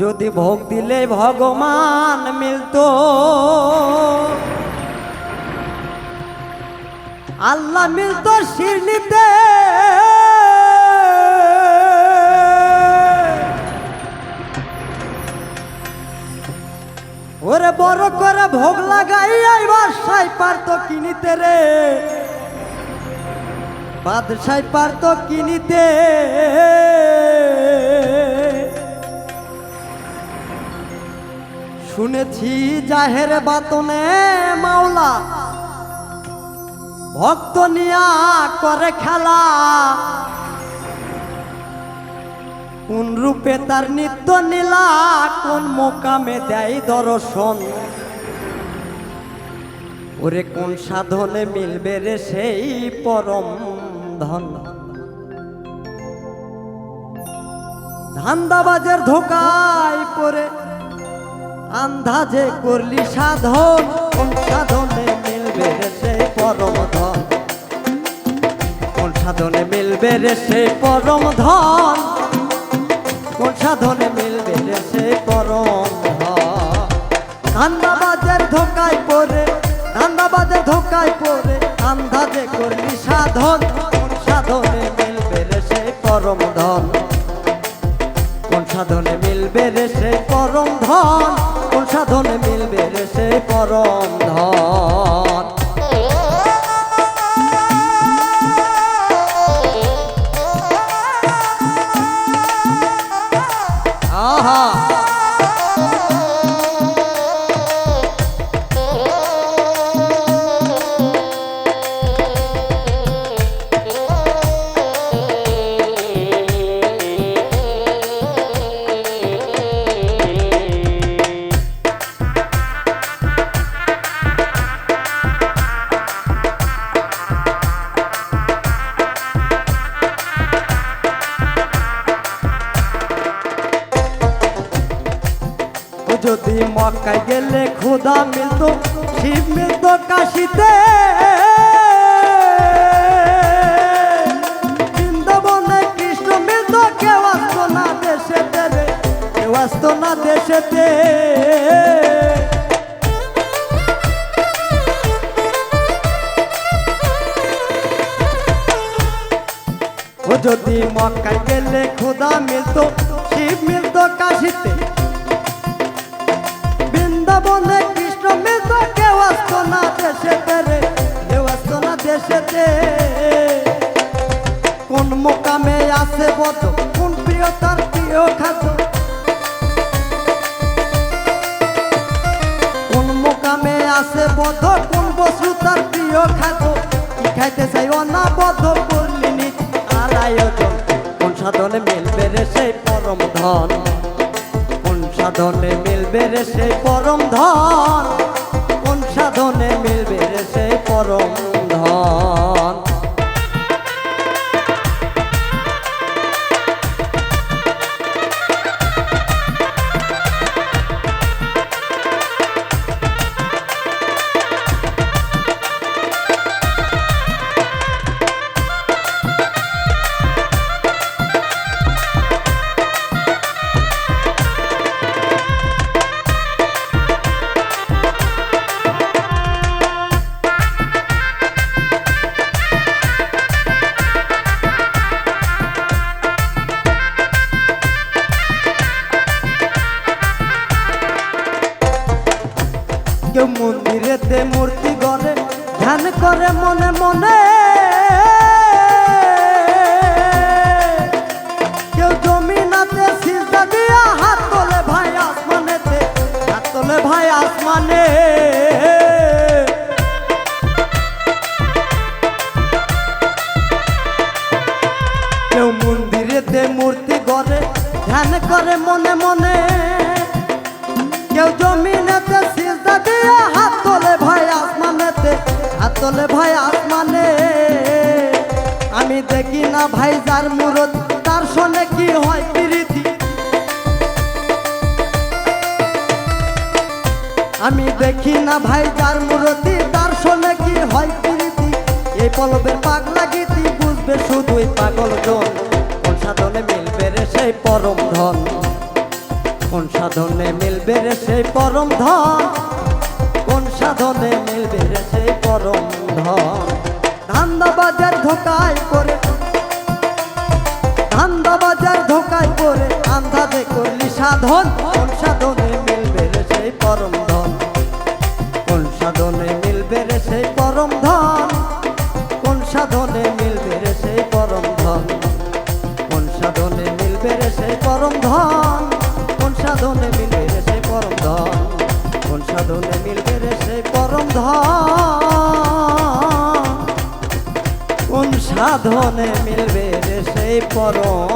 যদি ভোগ দিলে ভগবান মিলতো। আল্লাহ মিলতো শিরনিতে ওরে বড় করে ভোগ লাগাই এবার সাই পারতো কিনিতে রে। বাদশাই পারতো কিনিতে। শুনেছি জাহের বাতনে মাওলা। ভক্ত নিয়া করে খেলা। কোন রূপে তার নিত্য নীলা, কোন মোকামে দেয় দর্শন। ওরে কোন সাধনে মিলবে রে সেই পরম ধন। ধান্দাবাজের ধোকায় পরে আন্দাজে করলি সাধন, কোন সাধনে মিলবে রে সেই পরম ধন কোন সাধনে মিলবে রে সেই পরম ধন কোন সাধনে মিলবে রে সেই পরম ধন ধান্দাবাজের ধোকায় পরে ধান্দাবাজের ধোকায় পরে আন্দাজে করলি সাধন, কোন সাধনে মিলবে রে সেই পরম ধন কোন সাধনে মিলবে রে সেই পরম ধন কোন সাধনে মিলবে রে সেই পরম যদি মক্কায় গেলে খোদা মিলতো, শিব মিলতো কাশিতে। বৃন্দাবনে কৃষ্ণ মিলতো, কেউ আসতো না দেশেতে রে, কেউ আসতো না দেশেতে। যদি মক্কায় গেলে খোদা মিলতো, শিব মিলতো কাশিতে। দেশেতে। কোন মোকামে বদ, কোন প্রিয় তার প্রিয় কোন মোকামে বদ, কোন বস্তু তার প্রিয় কি খাইতে চাই কোন সাধনে মিলবে রে সেই পরম ধন? কোন সাধনে মিলবে রে সেই পরম ধন? কোন সাধনে মিলবে রে মন্দিরেতে মূর্তি গড়ে ধ্যান করে মনে মনে। কেউ জমিনাতে সিজদা দিয়া হাত তোলে ভাই আসমানেতে, হাত তোলে ভাই আসমানে। কেউ মন্দিরেতে মূর্তি গড়ে ধ্যান করে মনে মনে। কেউ জমিনেতে সিজদা দিয়ে হাত তোলে ভাই আসমানেতে, হাত তোলে ভাই আসমানে। আমি দেখি না ভাই যার মুরত তার শোনে কি হয় প্রীতি। আমি দেখি না ভাই যার মুরতি তার শোনে কি হয় প্রীতি। এই পলবের পাগলা গীতি বুঝবে শুধুই পাগল জন। সাধনে মিলবে রে সেই পরম ধন। সাধনে মিলবে রে সেই পরম ধন। কোন সাধনে মিলবে রে সেই পরম ধন? ধান্দা বাজার ধোকায় করে ধান্দা বাজার ধোকায় করে আন্ধাজে করলি সাধন। কোন সাধনে মিলবে রে সেই পরম ধন? কোন সাধনে মিলবে রে সেই পরম ধন? কোন সাধনে মিলবে রে সেই পরম ধন? কোন সাধনে মিলবে রে সেই পরম ধন? সাধনে মিলবে রে পরম ধন। কোন সাধনে মিলবে রে সেই পরম ধন? কোন সাধনে মিলবে রে সেই পরম